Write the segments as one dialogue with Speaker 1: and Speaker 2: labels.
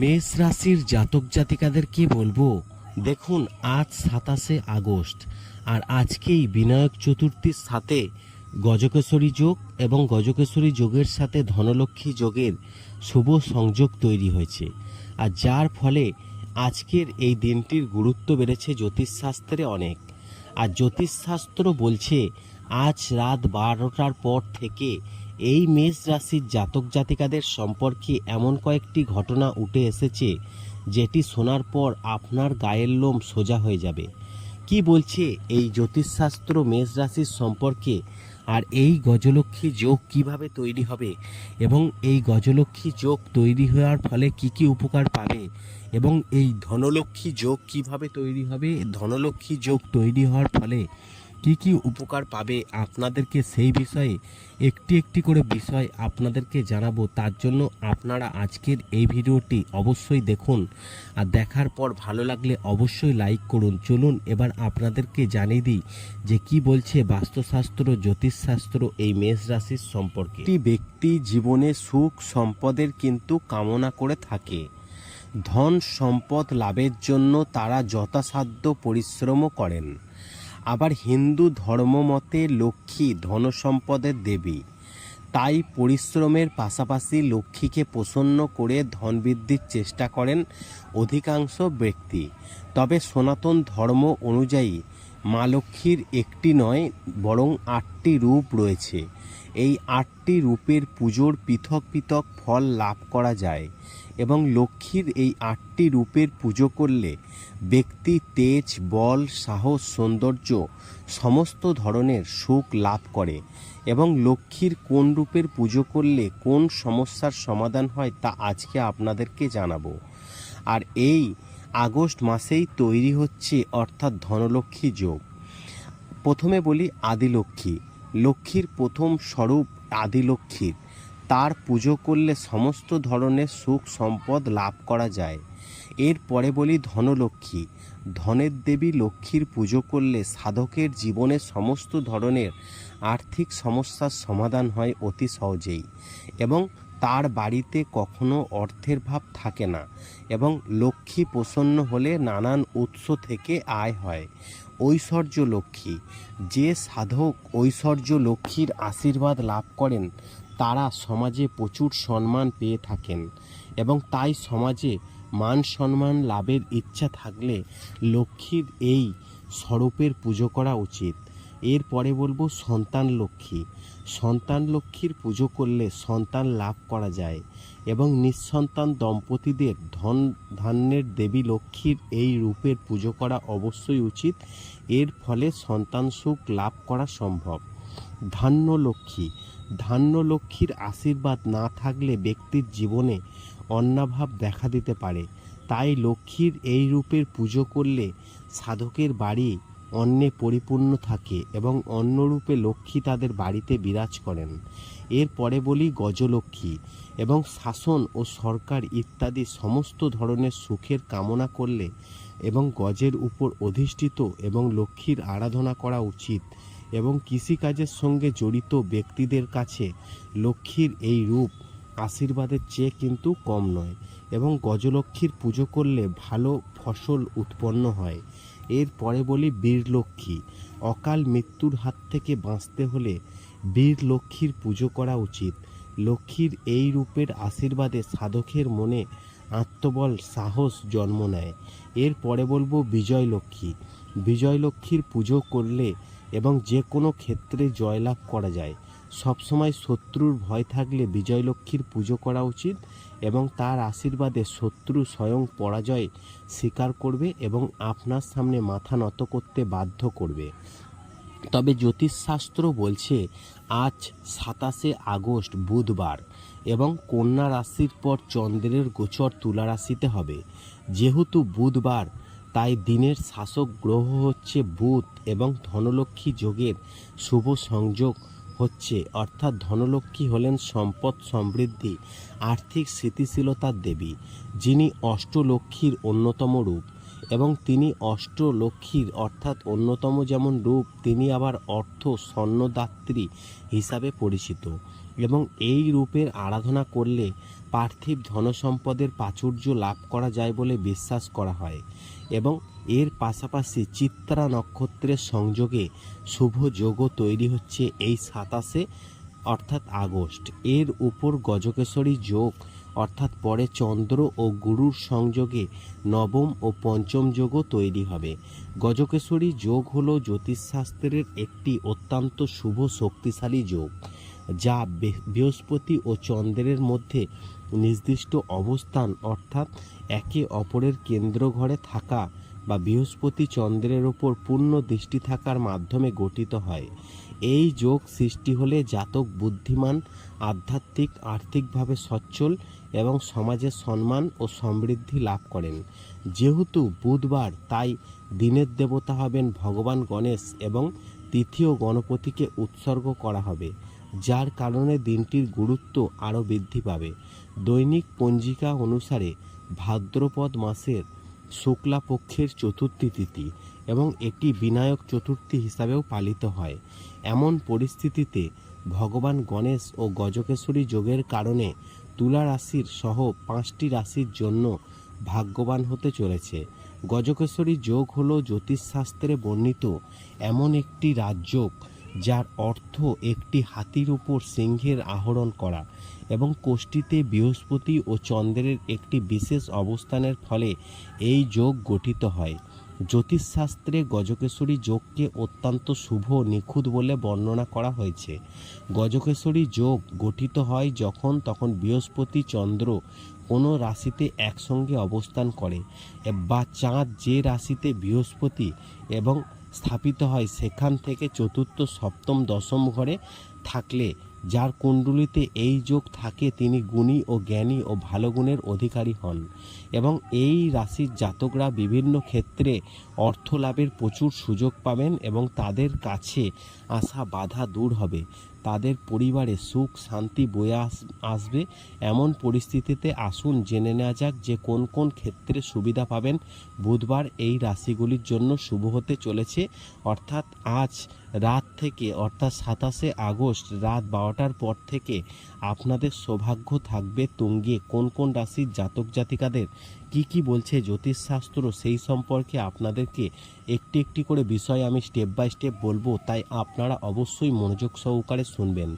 Speaker 1: মেষ রাশির জাতক জাতিকাদেরকে বলব? দেখুন, আজ সাতাশে আগস্ট, আর আজকেই বিনায়ক চতুর্থীর সাথে গজকেশ্বরী যোগ এবং গজকেশরী যোগের সাথে ধনলক্ষ্মী যোগের শুভ সংযোগ তৈরি হয়েছে। আর যার ফলে আজকের এই দিনটির গুরুত্ব বেড়েছে জ্যোতিষশাস্ত্রে অনেক। আর জ্যোতিষশাস্ত্র বলছে, আজ রাত বারোটার পর থেকে এই মেষ রাশির জাতক জাতিকাদের সম্পর্কে এমন কয়েকটি ঘটনা উঠে এসেছে, যেটি শোনার পর আপনার গায়ের লোম সোজা হয়ে যাবে। কি বলছে এই জ্যোতিষশাস্ত্র মেষ রাশির সম্পর্কে, আর এই গজলক্ষ্মী যোগ কীভাবে তৈরি হবে, এবং এই গজলক্ষ্মী যোগ তৈরি হওয়ার ফলে কি কি উপকার পাবে, এবং এই ধনলক্ষ্মী যোগ কীভাবে তৈরি হবে, ধনলক্ষ্মী যোগ তৈরি হওয়ার ফলে কি কি উপকার পাবে আপনাদেরকে সেই বিষয়ে একটি একটি করে বিষয় আপনাদেরকে জানাব। তার জন্য আপনারা আজকের এই ভিডিওটি অবশ্যই দেখুন। আর দেখার পর ভালো লাগলে অবশ্যই লাইক করুন। চলুন এবার আপনাদেরকে জানিয়ে দিই যে কি বলছে বাস্তুশাস্ত্র, জ্যোতিষশাস্ত্র এই মেষ রাশির সম্পর্কে। একটি ব্যক্তি জীবনে সুখ সম্পদের কিন্তু কামনা করে থাকে। ধন সম্পদ লাভের জন্য তারা যথাসাধ্য পরিশ্রমও করেন। আবার হিন্দু ধর্মমতে লক্ষ্মী ধনসম্পদের দেবী। তাই পরিশ্রমের পাশাপাশি লক্ষ্মীকে প্রসন্ন করে ধন বৃদ্ধির চেষ্টা করেন অধিকাংশ ব্যক্তি। তবে সনাতন ধর্ম অনুযায়ী মা লক্ষ্মীর একটি নয়, বরং আটটি রূপ রয়েছে। এই আটটি রূপের পুজোর পৃথক পৃথক ফল লাভ করা যায় এবং লক্ষ্মীর এই আটটি রূপের পুজো করলে ব্যক্তি তেজ, বল, সাহস, সৌন্দর্য সমস্ত ধরনের সুখ লাভ করে এবং লক্ষ্মীর কোন রূপের পুজো করলে কোন সমস্যার সমাধান হয় তা আজকে আপনাদেরকে জানাব। আর এই আগস্ট মাসেই তৈরি হচ্ছে অর্থাৎ ধনলক্ষ্মী যোগ। প্রথমে বলি আদিলক্ষ্মী। লক্ষ্মীর প্রথম স্বরূপ আদিলক্ষ্মীর তার পুজো করলে সমস্ত ধরনের সুখ সম্পদ লাভ করা যায়। এরপরে বলি ধনলক্ষ্মী। ধনের দেবী লক্ষ্মীর পুজো করলে সাধকের জীবনে সমস্ত ধরনের আর্থিক সমস্যার সমাধান হয় অতি সহজেই। এবং তার বাড়িতে কখনো অর্থের ভাব থাকে না এবং লক্ষ্মী প্রসন্ন হলে নানান উৎস থেকে আয় হয়। ঐশ্বর্য লক্ষ্মী, যে সাধক ঐশ্বর্য লক্ষ্মীর আশীর্বাদ লাভ করেন, তারা সমাজে প্রচুর সম্মান পেয়ে থাকেন এবং তাই সমাজে মান সম্মান লাভের ইচ্ছা থাকলে লক্ষ্মীর এই স্বরূপের পুজো করা উচিত। এরপরে বলব সন্তান লক্ষ্মী। সন্তান লক্ষ্মীর পুজো করলে সন্তান লাভ করা যায় এবং নিঃসন্তান দম্পতিদের ধন ধান্যের দেবী লক্ষ্মীর এই রূপের পুজো করা অবশ্যই উচিত। এর ফলে সন্তান সুখ লাভ করা সম্ভব। ধান্য লক্ষ্মী। ধান্য লক্ষ্মীর আশীর্বাদ না থাকলে ব্যক্তির জীবনে অন্নাভাব দেখা দিতে পারে। তাই লক্ষ্মীর এই রূপের পুজো করলে সাধকের বাড়ি অন্নে পরিপূর্ণ থাকে এবং অন্যরূপে লক্ষ্মী তাদের বাড়িতে বিরাজ করেন। এরপরে বলি গজলক্ষ্মী এবং শাসন ও সরকার ইত্যাদি সমস্ত ধরনের সুখের কামনা করলে এবং গজের উপর অধিষ্ঠিত এবং লক্ষ্মীর আরাধনা করা উচিত এবং কৃষিকাজের সঙ্গে জড়িত ব্যক্তিদের কাছে লক্ষ্মীর এই রূপ আশীর্বাদের চেয়ে কিন্তু কম নয় এবং গজলক্ষ্মীর পুজো করলে ভালো ফসল উৎপন্ন হয়। এরপরে বলি বীরলক্ষ্মী। অকাল মৃত্যুর হাত থেকে বাঁচতে হলে বীর লক্ষ্মীর পুজো করা উচিত। লক্ষ্মীর এই রূপের আশীর্বাদে সাধকের মনে আত্মবল, সাহস জন্ম নেয়। এরপরে বলব বিজয় লক্ষ্মী বিজয় লক্ষ্মীর পুজো করলে এবং যে কোনো ক্ষেত্রে জয়লাভ করা যায়। সবসময় শত্রুর ভয় থাকলে বিজয়লক্ষ্মীর পুজো করা উচিত। এবং তার আশীর্বাদে শত্রু স্বয়ং পরাজয় স্বীকার করবে এবং আপনার সামনে মাথা নত করতে বাধ্য করবে। তবে জ্যোতিষশাস্ত্র বলছে, আজ সাতাশে আগস্ট বুধবার এবং কন্যা রাশির পর চন্দ্রের গোচর তুলা রাশিতে হবে। যেহেতু বুধবার, তাই দিনের শাসক গ্রহ হচ্ছে বুধ এবং ধনলক্ষ্মী যোগের শুভ সংযোগ হচ্ছে, অর্থাৎ ধনলক্ষ্মী হলেন সম্পদ সমৃদ্ধি, আর্থিক স্থিতিশীলতার দেবী, যিনি অষ্টলক্ষ্মীর অন্যতম রূপ। এবং তিনি অষ্টলক্ষ্মীর, অর্থাৎ অন্যতম যেমন রূপ, তিনি আবার অর্থ স্বর্ণদাত্রী হিসাবে পরিচিত। এবং এই রূপের আরাধনা করলে পার্থিব ধনসম্পদের প্রাচুর্য লাভ করা যায় বলে বিশ্বাস করা হয়। এবং এর পাশাপাশি চিত্রা নক্ষত্রের সংযোগে শুভ যোগও তৈরি হচ্ছে এই সাতাশে, অর্থাৎ আগস্ট। এর উপর গজকেশরী যোগ, অর্থাৎ পরে চন্দ্র ও গুরুর সংযোগে নবম ও পঞ্চম যোগও তৈরি হবে। গজকেশরী যোগ হল জ্যোতিষশাস্ত্রের একটি অত্যন্ত শুভ শক্তিশালী যোগ, যা বৃহস্পতি ও চন্দ্রের মধ্যে নির্দিষ্ট অবস্থান, অর্থাৎ একে অপরের কেন্দ্র ঘরে থাকা বা বৃহস্পতি চন্দ্রের ওপর পূর্ণ দৃষ্টি থাকার মাধ্যমে গঠিত হয়। এই যোগ সৃষ্টি হলে জাতক বুদ্ধিমান, আধ্যাত্মিক, আর্থিকভাবে সচ্ছল এবং সমাজে সম্মান ও সমৃদ্ধি লাভ করেন। যেহেতু বুধবার, তাই দিনের দেবতা হবেন ভগবান গণেশ এবং তৃতীয় গণপতিকে উৎসর্গ করা হবে, যার কারণে দিনটির গুরুত্ব আরও বৃদ্ধি পাবে। দৈনিক পঞ্জিকা অনুসারে ভাদ্রপদ মাসের শুক্লা পক্ষের চতুর্থী তিথি এবং এটি বিনায়ক চতুর্থী হিসাবেও পালিত হয়। এমন পরিস্থিতিতে ভগবান গণেশ ও গজকেশরী যোগের কারণে তুলা রাশির সহ পাঁচটি রাশির জন্য ভাগ্যবান হতে চলেছে। গজকেশ্বরী যোগ হল জ্যোতিষশাস্ত্রে বর্ণিত এমন একটি রাজযোগ যার অর্থ একটি হাতির উপর সিংহের আহরণ করা এবং কোষ্ঠীতে বৃহস্পতি ও চন্দ্রের একটি বিশেষ অবস্থানের ফলে এই যোগ গঠিত হয়। জ্যোতিষশাস্ত্রে গজকেশ্বরী যোগকে অত্যন্ত শুভ নিখুঁত বলে বর্ণনা করা হয়েছে। গজকেশরী যোগ গঠিত হয় যখন তখন বৃহস্পতি চন্দ্র কোনো রাশিতে একসঙ্গে অবস্থান করে বা চাঁদ যে রাশিতে বৃহস্পতি এবং স্থাপিত হয় সেখান থেকে চতুর্থ, সপ্তম, দশম ঘরে থাকলে, যার কুণ্ডলিতে এই যোগ থাকে, তিনি গুণী ও জ্ঞানী ও ভালো গুণের অধিকারী হন এবং এই রাশির জাতকরা বিভিন্ন ক্ষেত্রে অর্থ লাভের প্রচুর সুযোগ পাবেন এবং তাদের কাছে আসা বাধা দূর হবে। তাদের পরিবারে সুখ, শান্তি বয়ে আস- আসবে এমন পরিস্থিতিতে আসুন জেনে নেওয়া যাক যে কোন কোন ক্ষেত্রে সুবিধা পাবেন। বুধবার এই রাশিগুলির জন্য শুভ হতে চলেছে। অর্থাৎ আজ রাত থেকে, অর্থাৎ সাতাশে আগস্ট, রাত বারোটার পর থেকে আপনাদের সৌভাগ্য থাকবে তুঙ্গে। কোন কোন রাশির জাতক জাতিকাদের কি কি বলছে জ্যোতিষশাস্ত্র সেই সম্পর্কে আপনাদেরকে একটি একটি করে বিষয় আমি স্টেপ বাই স্টেপ বলব, তাই আপনারা অবশ্যই মনোযোগ সহকারে শুনবেন।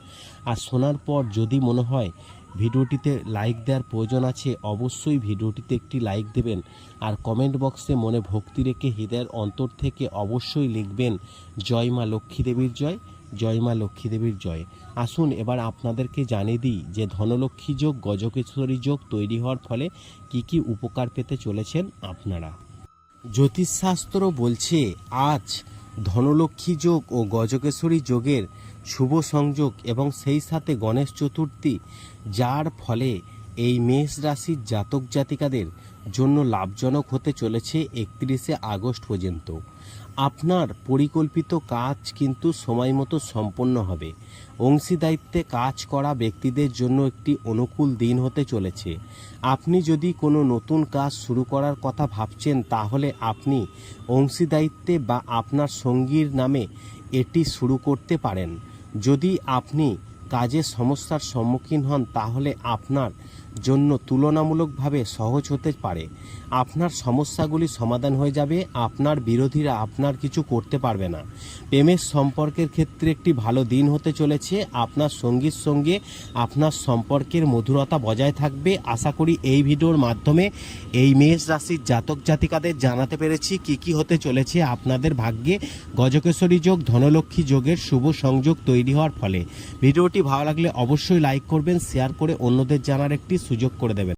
Speaker 1: আর শোনার পর যদি মনে হয় ভিডিওটিতে লাইক দেওয়ার প্রয়োজন আছে, অবশ্যই ভিডিওটিতে একটি লাইক দেবেন। আর কমেন্ট বক্সে মনে ভক্তি রেখে হৃদয়ের অন্তর থেকে অবশ্যই লিখবেন, জয় মা লক্ষ্মী দেবীর জয়। জয় মা লক্ষ্মী দেবীর জয়। আসুন এবার আপনাদেরকে জানিয়ে দিই যে ধনলক্ষ্মী যোগ গজকেশ্বরী যোগ তৈরি হওয়ার ফলে কি কি উপকার পেতে চলেছেন আপনারা। জ্যোতিষশাস্ত্র বলছে, আজ ধনলক্ষ্মী যোগ ও গজকেশ্বরী যোগের শুভ সংযোগ এবং সেই সাথে গণেশ চতুর্থী, যার ফলে এই মেষ রাশির জাতক জাতিকাদের জন্য লাভজনক হতে চলেছে একত্রিশে আগস্ট পর্যন্ত। আপনার পরিকল্পিত কাজ কিন্তু সময় মতো সম্পন্ন হবে। অংশীদায়িত্বে কাজ করা ব্যক্তিদের জন্য একটি অনুকূল দিন হতে চলেছে। আপনি যদি কোনো নতুন কাজ শুরু করার কথা ভাবছেন, তাহলে আপনি অংশীদায়িত্বে বা আপনার সঙ্গীর নামে এটি শুরু করতে পারেন। যদি আপনি কাজের সমস্যার সম্মুখীন হন, তাহলে আপনার জন্য তুলনামূলকভাবে সহজ হতে পারে। আপনার সমস্যাগুলি সমাধান হয়ে যাবে, আপনার বিরোধীরা আপনার কিছু করতে পারবে না। প্রেমের সম্পর্কের ক্ষেত্রে একটি ভালো দিন হতে চলেছে, আপনার সঙ্গীর সঙ্গে আপনার সম্পর্কের মধুরতা বজায় থাকবে। আশা করি এই ভিডিওর মাধ্যমে এই মেষ রাশির জাতক জাতিকাদের জানাতে পেরেছি কি কি হতে চলেছে আপনাদের ভাগ্যে। গজকেশ্বরী যোগ, ধনলক্ষ্মী যোগের শুভ সংযোগ তৈরি হওয়ার ফলে। ভিডিওটি ভালো লাগলে অবশ্যই লাইক করবেন, শেয়ার করে অন্যদের জানার একটি সুযোগ করে দেবেন।